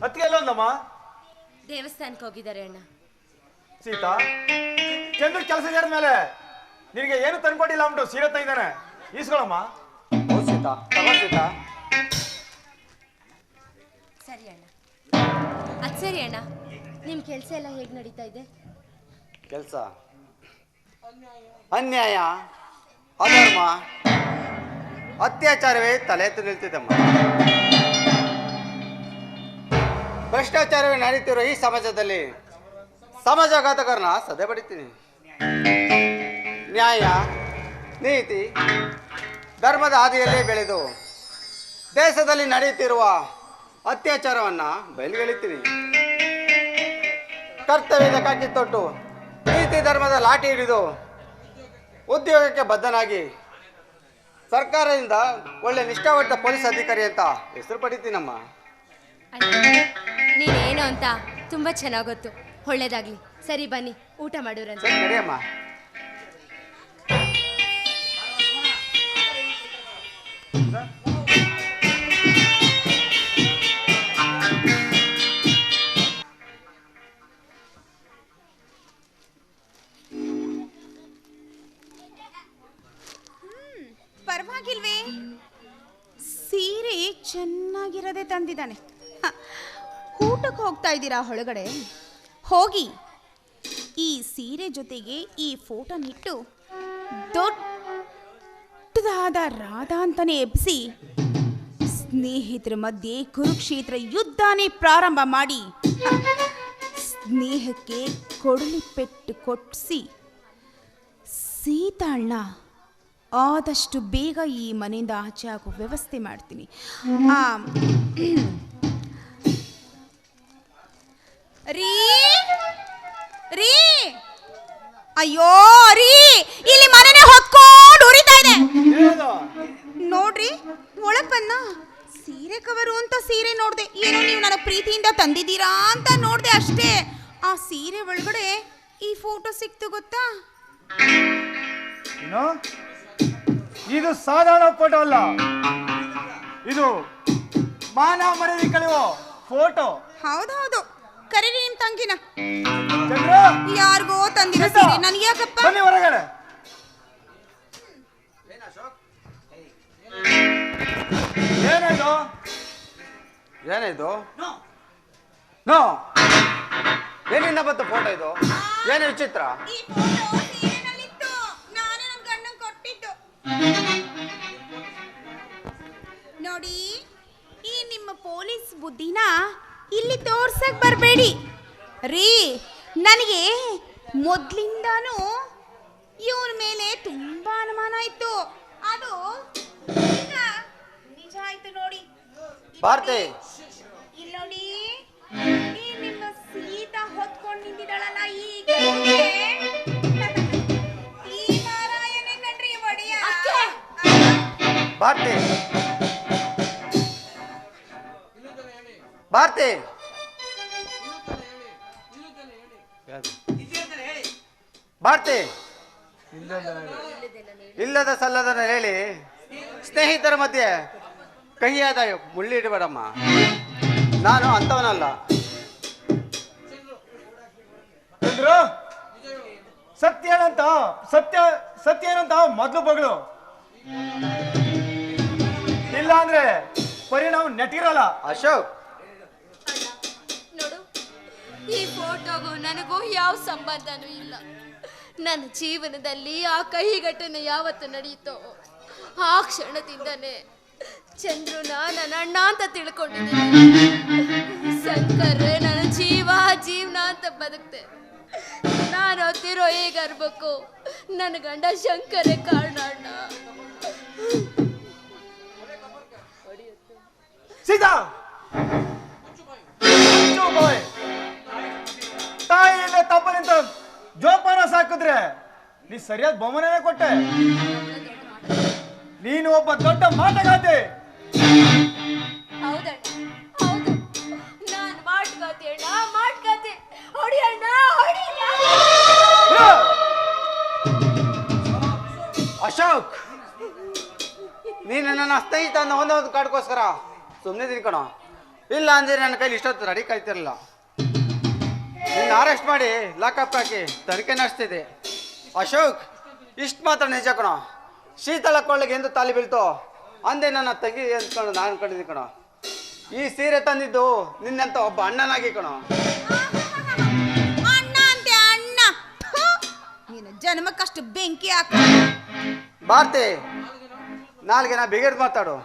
ಅತ್ತಿಗೆ ಎಲ್ಲೊಂದಮ್ಮ ದೇವಸ್ಥಾನಕ್ಕೆ ಹೋಗಿದ್ದಾರೆ ಅಣ್ಣ. ಸೀತಾ ಚಂದ್ರ ಕೆಲಸ ಇದ್ದಾರೆ ಮೇಲೆ ನಿನಗೆ ಏನು ತಂದ್ಕೊಟ್ಟಿಲ್ಲ ಅಂದ್ಬಿಟ್ಟು ಸೀರೆ ತಂದಿದ್ದಾನೆ ಈಸ್ಕೊಳಮ್ಮ. ಹೌದು ಸೀತಾ ತಗೋ ಸೀತಾ. ಸರಿ ಅಣ್ಣ. ಅದ್ ಸರಿ ಅಣ್ಣ. ನಿಮ್ಮ ಕೆಲಸ ಎಲ್ಲ ಹೇಗೆ ನಡೀತಾ ಇದೆ? ಕೆಲಸ? ಅನ್ಯಾಯ. ಅಧರ್ಮ. ಅತ್ಯಾಚಾರವೇ ತಲೆ ಎತ್ತು ನಿಲ್ತಿದ್ದಮ್ಮ ಭ್ರಷ್ಟಾಚಾರವೇ ನಡೀತಿರೋ ಈ ಸಮಾಜದಲ್ಲಿ ಸಮಾಜಘಾತಕರನ್ನ ಸದೆ ಬಡಿತೀನಿ. ನ್ಯಾಯ, ನೀತಿ, ಧರ್ಮದ ಹಾದಿಯಲ್ಲೇ ಬೆಳೆದು ದೇಶದಲ್ಲಿ ನಡೆಯುತ್ತಿರುವ ಅತ್ಯಾಚಾರವನ್ನು ಬಯಲುಗೆಳಿತೀನಿ ಕರ್ತವ್ಯದ ಕಾಕಿ ತೊಟ್ಟು ನೀತಿ ಧರ್ಮದ ಲಾಠಿ ಹಿಡಿದು ಉದ್ಯೋಗಕ್ಕೆ ಬದ್ಧನಾಗಿ ಸರ್ಕಾರದಿಂದ ಒಳ್ಳೆ ನಿಷ್ಠಾವಂತ ಪೊಲೀಸ್ ಅಧಿಕಾರಿ ಅಂತ ಹೆಸರು ಪಡಿತೀನಮ್ಮ. ನೀನೇನು ಅಂತ ತುಂಬ ಚೆನ್ನಾಗಿ ಗೊತ್ತು ಒಳ್ಳೇದಾಗ್ಲಿ. ಸರಿ ಬನ್ನಿ. ಊಟ ಮಾಡೋರಂತೆ. ಪರವಾಗಿಲ್ವೇ? ಸೀರೆ ಚೆನ್ನಾಗಿರೋದೇ ತಂದಿದ್ದಾನೆ. ಊಟಕ್ಕೆ ಹೋಗ್ತಾ ಇದ್ದೀರಾ ಒಳಗಡೆ? ಹೋಗಿ. ಈ ಸೀರೆ ಜೊತೆಗೆ ಈ ಫೋಟೋನಿಟ್ಟು ದೊಡ್ಡದಾದ ರಾಧಾ ಅಂತಾನೆ ಎಬ್ಬಿಸಿ ಸ್ನೇಹಿತರ ಮಧ್ಯೆ ಕುರುಕ್ಷೇತ್ರ ಯುದ್ಧನೇ ಪ್ರಾರಂಭ ಮಾಡಿ ಸ್ನೇಹಕ್ಕೆ ಕೊಡಲಿ ಪೆಟ್ಟು ಕೊಟ್ಟಿಸಿ ಸೀತಾಳ್ನ ಆದಷ್ಟು ಬೇಗ ಈ ಮನೆಯಿಂದ ಆಚೆ ಆಗೋ ವ್ಯವಸ್ಥೆ ಮಾಡ್ತೀನಿ. ರೀ ರೀ. ಅಯ್ಯೋ ರೀ. ಇಲ್ಲಿ ಮನೆನೇ ಹೊತ್ಕೊಂಡು ಉರಿತಾ ಇದೆ. ನೋಡ್ರಿ ಒಳಗ್ ಸೀರೆ ಕವರು ಅಂತ ಸೀರೆ ನೋಡ್ದೆ. ಏನೋ ನೀವು ನನಗೆ ಪ್ರೀತಿಯಿಂದ ತಂದಿದ್ದೀರಾ ಅಂತ ನೋಡ್ದೆ ಅಷ್ಟೇ. ಆ ಸೀರೆ ಒಳಗಡೆ ಈ ಫೋಟೋ ಸಿಕ್ತು ಗೊತ್ತಾ? ಏನು? ಇದು ಸಾಧಾರಣ ಫೋಟೋ ಅಲ್ಲ. ಇದು ಮಾನ ಮರ್ಯಾದೆ ಕಳೆಯುವ ಫೋಟೋ ಹೌದೌದು. ಕರೀರಿ ನಿಮ್ ತಂಗಿನ. ಯಾರಿಗೋ ತಂದಿರೋ ಸೀತಾ, ಸೀರೆ ನನಗೆ ಯಾಕಪ್ಪ? ಬನ್ನಿ ಹೊರಗಡೆ. ಏನಾಯ್ತು ಏನಿದು? ನೋ. ಏನಿಂದ ಬಂತು ಫೋಟೋ ಇದು? ಏನು ವಿಚಿತ್ರ? ರೀ ನನಗೆ ಮೊದ್ಲಿಂದಾನು ಇವನ ಮೇಲೆ ತುಂಬಾ ಅನುಮಾನ ಇತ್ತು ಅದು ಈಗ ನಿಜ ಆಯ್ತು ನೋಡಿ. ಭಾರತಿ ಇಲ್ಲಿ ನೋಡಿ. ಈ ನಿಮ್ಮ ಸೀತಾ ಹೊತ್ಕೊಂಡು ನಿಂತಿದ್ದಾಳಲ್ಲ ಈ ಗಂಗೆ. ಈ ಮಾರಾಯನೇ ಕಣ್ರಿ ಒಡೆಯ. ಭಾರತಿ ಭಾರತಿ ಭಾರತಿ. ಇಲ್ಲದ ಸಲ್ಲದನ್ನ ಹೇಳಿ. ಸ್ನೇಹಿತರ ಮಧ್ಯೆ ಕಹಿಯಾದ ಮುಳ್ಳಿಡಬೇಡಮ್ಮ ನಾನು ಅಂತವನಲ್ಲ. ಸತ್ಯ ಏನಂತ? ಸತ್ಯ ಸತ್ಯ ಏನಂತ? ಮೊದ್ಲು ಬಗಳು. ಇಲ್ಲ ಅಂದ್ರೆ ಪರಿಣಾಮ ನೆಟ್ಟಿರಲ್ಲ ಅಶೋಕ್. ಈ ಫೋಟೋಗೂ ನನಗೂ ಯಾವ ಸಂಬಂಧನೂ ಇಲ್ಲ. ನನ್ನ ಜೀವನದಲ್ಲಿ ಆ ಕಹಿ ಘಟನೆ ಯಾವತ್ತು ನಡೆಯಿತೋ ಆ ಕ್ಷಣದಿಂದನೇ ಚಂದ್ರು ನನ್ನ ಅಣ್ಣ ಅಂತ ತಿಳ್ಕೊಂಡಿದ್ದೆ ಶಂಕರ್, ನನ್ನ ಜೀವ, ಜೀವನ ಅಂತ ಬದುಕ್ತೆ. ನಾನು ಹೊತ್ತಿರೋ ಈ ಗರ್ಭಕ್ಕೂ ನನ್ನ ಗಂಡ ಶಂಕರೇ ಕಾರಣ ಅಣ್ಣ. ಸೀತಾ! ಬಾಯ್. ತಾಯಿ ಇಲ್ಲೇ ತಪ್ಪ ನಿಂತ ಜೋಪಾನ ಸಾಕಿದ್ರೆ ನೀ ಸರಿಯಾದ ಬಹುಮಾನನೇ ಕೊಟ್ಟೆ. ನೀನು ಒಬ್ಬ ದೊಡ್ಡ ಮಾಟಗಾತಿ ಅಶೋಕ್ ನೀನು ನನ್ನ ಸ್ನೇಹಿತ ಒಂದೇ ಒಂದು ಕಾಡ್ಕೋಸ್ಕರ ಸುಮ್ಮನೆ ತಿನ್ಕೊಣ ಇಲ್ಲ ಅಂದ್ರೆ ನನ್ನ ಕೈಲಿ ಇಷ್ಟೊತ್ತು ರೆಡಿ ಕಳ್ತಿರಲಿಲ್ಲ ನಿನ್ನ ಅರೆಸ್ಟ್ ಮಾಡಿ ಲಾಕಪ್ ಹಾಕಿ ತನಿಖೆ ನಡೆಸ್ತಿದೆ ಅಶೋಕ್ ಇಷ್ಟು ಮಾತ್ರ ನಿಜ ಕಣ. ಶೀತಲ ಕೊಳ್ಳಿಗೆ ಎಂದು ತಾಲಿ ಬೀಳ್ತೋ. ಅಂದೆ ನನ್ನ ತಂಗಿ ಅಂದ್ಕೊಂಡು ನಾನು ಕಂಡಿದ್ದೀನಿ ಕಣ. ಈ ಸೀರೆ ತಂದಿದ್ದು ನಿನ್ನಂತ ಒಬ್ಬ ಅಣ್ಣನಾಗಿ ಕಣೋ. ಅಣ್ಣ. ಅಂತೆ ಅಣ್ಣ ಜನ್ಮಕ್ಕಷ್ಟು ಬೆಂಕಿ ಹಾಕ. ಭಾರತಿ ನಾಲ್ಗೆ ನಾ ಬಿಗಿಡ್ ಮಾತಾಡು.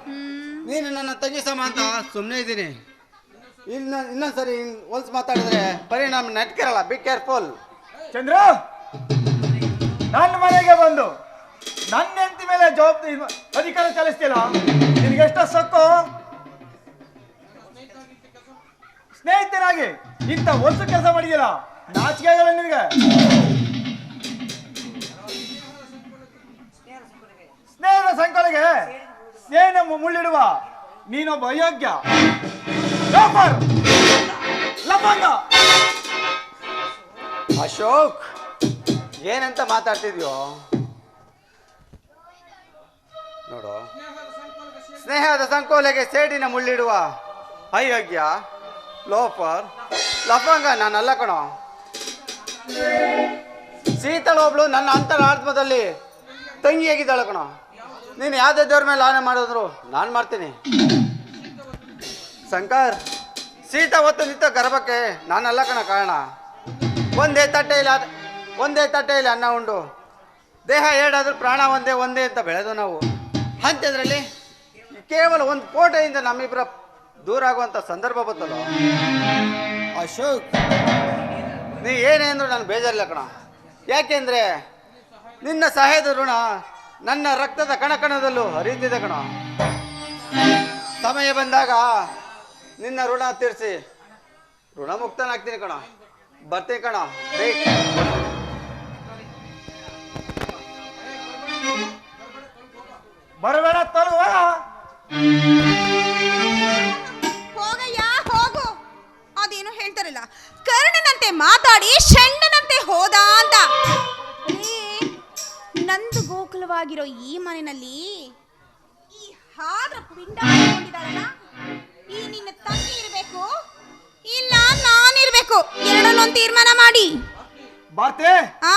ನೀನು ನನ್ನ ತಂಗಿ ಸಮ ಅಂತ ಸುಮ್ಮನೆ ಇದ್ದೀನಿ. ಇನ್ನ ಇನ್ನೊಂದ್ಸರಿ ಹೊಲ್ಸ್ ಮಾತಾಡಿದ್ರೆ ಪರಿಣಾಮ ನಟ್ಕಿರಲ್ಲ ಬಿ ಕೇರ್ಫುಲ್ ಚಂದ್ರ ನನ್ನ ಮನೆಗೆ ಬಂದು ನನ್ನ ಹೆಂಡತಿ ಮೇಲೆ ಜವಾಬ್ದಾರಿ ಅಧಿಕಾರ ಚಲಿಸ್ತಿಲ್ಲ ನಿನಗೆ ಎಷ್ಟ ಸೊಕ್ಕು. ಸ್ನೇಹಿತರಾಗಿ ಇಂಥ ಹೊಲಸು ಕೆಲಸ ಮಾಡಿದಿಲ್ಲ ನಾಚಿಕೆ ಆಗಲ್ಲ ನಿನಗೆ. ಸ್ನೇಹದ ಸಂಕಲಿಗೆ ಸ್ನೇಹ ಮುಳ್ಳಿಡುವ ನೀನೊಬ್ಬ ಅಯೋಗ್ಯ. ಲೋಫರ್, ಲಫಂಗ ಅಶೋಕ್ ಏನಂತ ಮಾತಾಡ್ತಿದ್ಯೋ? ನೋಡು. ಸ್ನೇಹದ ಸಂಕೋಲೆಗೆ ಸೇಡಿನ ಮುಳ್ಳಿಡುವ ಅಯೋಗ್ಯ ಲೋಫರ್ ಲಫಂಗ ನಾನಲ್ಲ ಕಣೋ. ಒಬ್ಳು ನನ್ನ ಅಂತರಾತ್ಮದಲ್ಲಿ ತಂಗಿಯಾಗಿದ್ದಾಳೆ ಕಣೋ. ನೀನು ಯಾವುದೇ ದೇವ್ರ ಮೇಲೆ ಆನೆ ಮಾಡಿದ್ರು ನಾನು ಮಾಡ್ತೀನಿ. ಶಂಕರ್, ಸೀತಾ ಹೊತ್ತು ನಿಂತ ಗರ್ಭಕ್ಕೆ ನಾನಲ್ಲ ಕಣ ಕಾರಣ. ಒಂದೇ ತಟ್ಟೆಯಲ್ಲಿ ಅದ್- ಒಂದೇ ತಟ್ಟೆಯಲ್ಲಿ ಅನ್ನ ಉಂಡು. ದೇಹ ಎರಡಾದ್ರೂ ಪ್ರಾಣ ಒಂದೇ ಒಂದೇ ಅಂತ ಬೆಳೆದು ನಾವು. ಅಂಥದ್ರಲ್ಲಿ ಕೇವಲ ಒಂದು ಕೋಟೆಯಿಂದ ನಮ್ಮಿಬ್ಬರ ದೂರ ಆಗುವಂಥ ಸಂದರ್ಭ ಬಂತಲ್ಲ ಅಶೋಕ್, ನೀ ಏನೇ ಅಂದ್ರೆ ನಾನು ಬೇಜಾರಿಲ್ಲ ಕಣ. ಯಾಕೆಂದ್ರೆ ನಿನ್ನ ಸಹಾಯದ ಋಣ ನನ್ನ ರಕ್ತದ ಕಣಕಣದಲ್ಲೂ ಹರಿಯುತ್ತಿದೆ ಕಣ. ಸಮಯ ಬಂದಾಗ ನಿನ್ನ ಋಣ ತೀರಿಸಿ. ಋಣಮುಕ್ತನಾಗ್ತೀನಿ ಕಣ. ಬರ್ತೀನಿ ಕಣ. ಬರಬೇಡ ತಲು ಹೋಗಯ್ಯ ಹೋಗು. ಅದೇನು ಹೇಳ್ತಾರಲ್ಲ. ಕರ್ಣನಂತೆ ಮಾತಾಡಿ ಶಣ್ಣನಂತೆ ಹೋದ ಅಂತ. ನಂದು ಗೋಕುಲವಾಗಿರೋ ಈ ಮನೆಯಲ್ಲಿ ಈ ಹಾದ್ರ ಪಿಂಡ ಈ ನಿನ್ನ ತಂಗಿ ಇರಬೇಕು? ಇಲ್ಲ ನಾನಿರ್ಬೇಕು. ಎರಡನ್ನೊಂದು ತೀರ್ಮಾನ ಮಾಡಿ. ಬಾರ್ತೆ ಹಾ.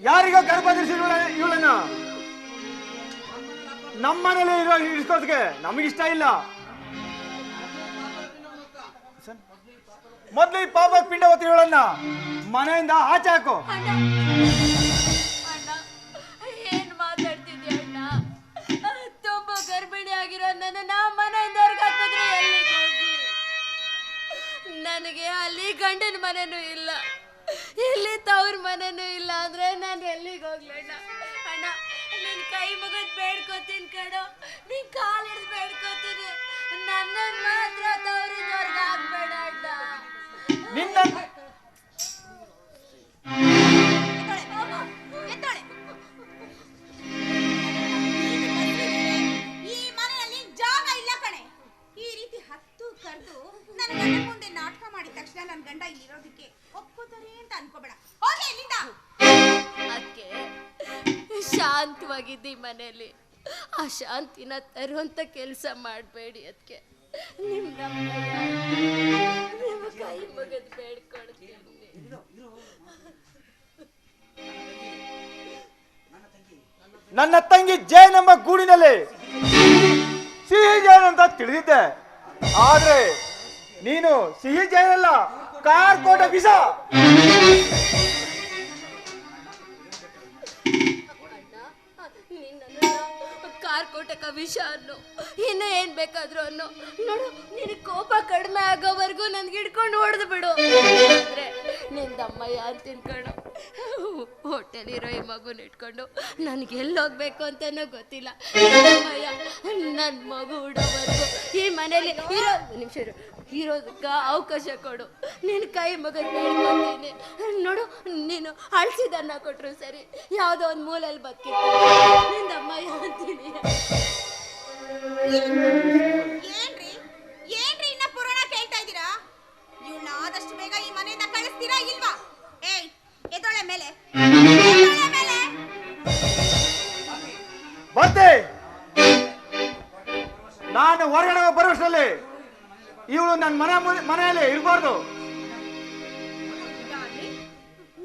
ಯಾರಿಗೋ ಗರ್ಭಧರಿಸಿ ಇವಳನ್ನ? ನಮ್ಮ ಮನೇಲಿ ಇರೋ ಇಡ್ಸ್ಕೋದಕ್ಕೆ ನಮಗಿಷ್ಟ ಇಲ್ಲ. ಮೊದ್ಲು ಈ ಪಾಪ ಪಿಂಡ ಇವಳನ್ನ ಮನೆಯಿಂದ ಆಚೆ ಹಾಕು. ತುಂಬಾ ಗರ್ಭಿಣಿ ಆಗಿರೋ ನನ್ನ ಮನೆಯಿಂದ ಹಾಕಿದ್ರೆ ಎಲ್ಲಿಗೆ ಹೋಗಿ? ನನಗೆ ಅಲ್ಲಿ ಗಂಡನ ಮನೆನೂ ಇಲ್ಲ. ಇಲ್ಲಿ ತವ್ರ ಮನೆನೂ ಇಲ್ಲ ಅಂದ್ರೆ ನಾನು ಎಲ್ಲಿಗೆ ಹೋಗ್ಲಿ ಅಣ್ಣ? ಅಣ್ಣ, ನಿನ್ ಕೈ ಮುಗಿದ್ ಬೇಡ್ಕೋತೀನಿ ಕಣೋ ಮನೆಯಲ್ಲಿ ಆ ಶಾಂತಿನ ತರುವಂತ ಕೆಲಸ ಮಾಡಬೇಡಿ ಅದಕ್ಕೆ ನಿಮ್ ನಿಮ್ಮ ಕೈ ಮುಗಿದ್ ಬೇಡ್ಕೊಳ್ತೀನಿ. ನನ್ನ ತಂಗಿ ಜೈನ್ ನಮ್ಮ ಗೂಡಿನಲ್ಲಿ ಸಿಹಿ ಜೈನ್ ಅಂತ ತಿಳಿದಿದ್ದೆ. ಆದ್ರೆ ನೀನು ಸಿಹಿ ಜೈನ್ ಅಲ್ಲ ಕಾರ್ಕೋಟ ಬಿಸ ಕಾರ್ಕೋಟಕ ವಿಷ ಅನ್ನು, ಇನ್ನು ಏನ್ ಬೇಕಾದ್ರೂ ಅನ್ನು. ನೋಡು ನಿನ್ ಕೋಪ ಕಡಿಮೆ ಆಗೋವರೆಗೂ ನನ್ಗೆ ಹಿಡ್ಕೊಂಡು ಹೊಡೆದು ಬಿಡು. ಅಂದ್ರೆ ನಿಂದಮ್ಮಯ್ಯ ಅಂತ ತಿನ್ಕೊಂಡು ಇರೋ ಈ ಮಗುನ ಇಟ್ಕೊಂಡು ನನ್ಗೆ ಎಲ್ಲಿ ಹೋಗ್ಬೇಕು ಅಂತಾನೂ ಗೊತ್ತಿಲ್ಲ. ನನ್ನ ಮಗು ಉಡೋವರೆಗೂ ಈ ಮನೇಲಿ ಇರೋ ನಿಮಿಷ ಇರೋದಕ್ಕೆ ಅವಕಾಶ ಕೊಡು. ನಿನ್ ಕೈ ಮಗ ಬೇಡ್ಕೊತೀನಿ ನೋಡು ನೀನು ಅಳ್ಸಿದನ್ನ ಕೊಟ್ರು ಸರಿ. ಯಾವುದೋ ಒಂದು ಮೂಲಲ್ಲಿ ಬದುಕಿರ್ತೀನಿ ನಿಂದಮ್ಮ ಹೇಳ್ತೀನಿ. ಏನ್ರಿ? ಏನ್ರಿ ಇನ್ನ ಪುರಾಣ ಕೇಳ್ತಾ ಇದ್ದೀರಾ? ಇವಳನ್ನ ಆದಷ್ಟು ಬೇಗ ಈ ಮನೆಯಿಂದ ಕಳಿಸ್ತೀರಾ ಇಲ್ವಾ? ಏಯ್ ಎದೊಳೆ ಮೇಲೆ. ಬರ್ತೆ ನಾನು ಹೊರಗಡೆ ಬರೋಷ್ಟರಲ್ಲಿ ಇವಳು ನನ್ನ ಮನೆ ಮನೆಯಲ್ಲಿ ಇರಬಾರ್ದು.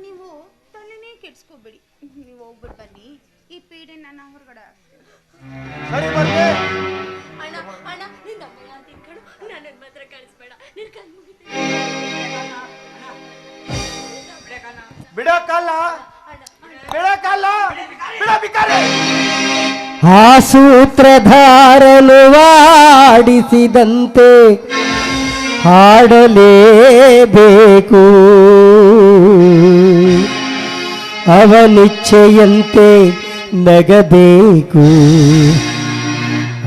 ನೀವು ತಲೆನೇ ಕೆಡ್ಸ್ಕೋಬೇಡಿ. ನೀವು ಹೋಗ್ಬಿಟ್ಟು ಬನ್ನಿ. ಈ ಪೀಡೆ ನನ್ನ ಹೊರಗಡೆ. ಸರಿ ಬರ್ತೆ. ಅಣ್ಣ ಅಣ್ಣ ನಿನ್ನ ಅಮ್ಮಯ್ಯ ತಿನ್ಕೊಂಡು ನನ್ನ ನನ್ನನ್ನು ಮಾತ್ರ ಕಳಿಸ್ಬೇಡ. ನಿನ್ ಕಣ್ ಬಿಡಕ್ಕಲ್ಲ. ಬಿಡಕ್ಕಲ್ಲ. ಬಿಡ ಬಿಕಾರೆ. ಆ ಸೂತ್ರಧಾರನು ವಾಡಿಸಿದಂತೆ ಹಾಡಲೇಬೇಕು. ಅವನಿಚ್ಛೆಯಂತೆ ನಗಬೇಕು.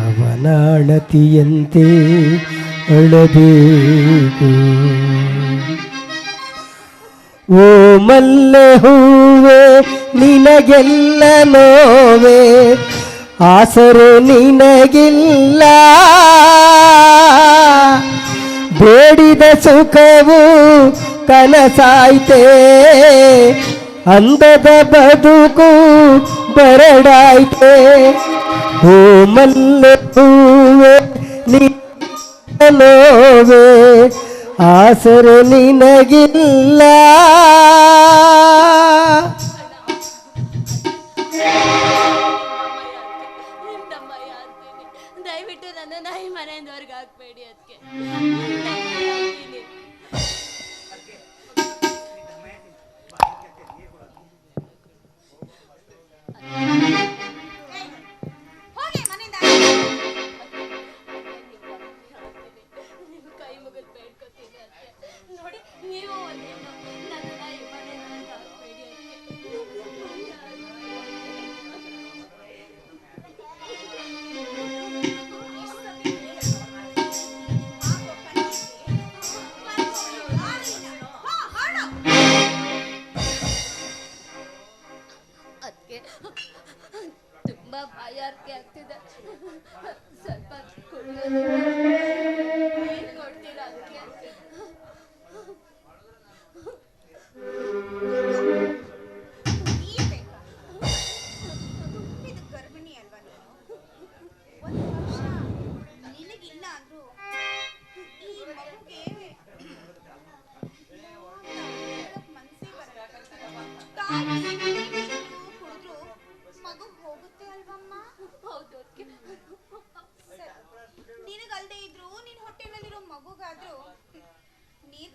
ಅವನಾಣತಿಯಂತೆ ಅಳಬೇಕು. ಓ ಮಲ್ಲೆ ಹೂವೆ ನಿನಗೆಲ್ಲ ನೋವೆ ಆಸರೆ ನಿನಗಿಲ್ಲ. ಬೇಡಿದ ಸುಖವು ಕನಸಾಯ್ತೆ ಅಂದದ ಬದುಕು ಬರಡಾಯ್ತೆ ಓ ಮಲ್ಲೆ ಹೂವೆ ನಿ ನೋವೆ ಆಸರೆ ನಿನಗಿಲ್ಲ ಕೊಡ್ತೀರಾ ಅದಕ್ಕೆ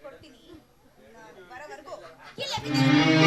ಕೊಡ್ತೀನಿ. ಬರೋವರೆಗೂ. ಇಲ್ಲೇ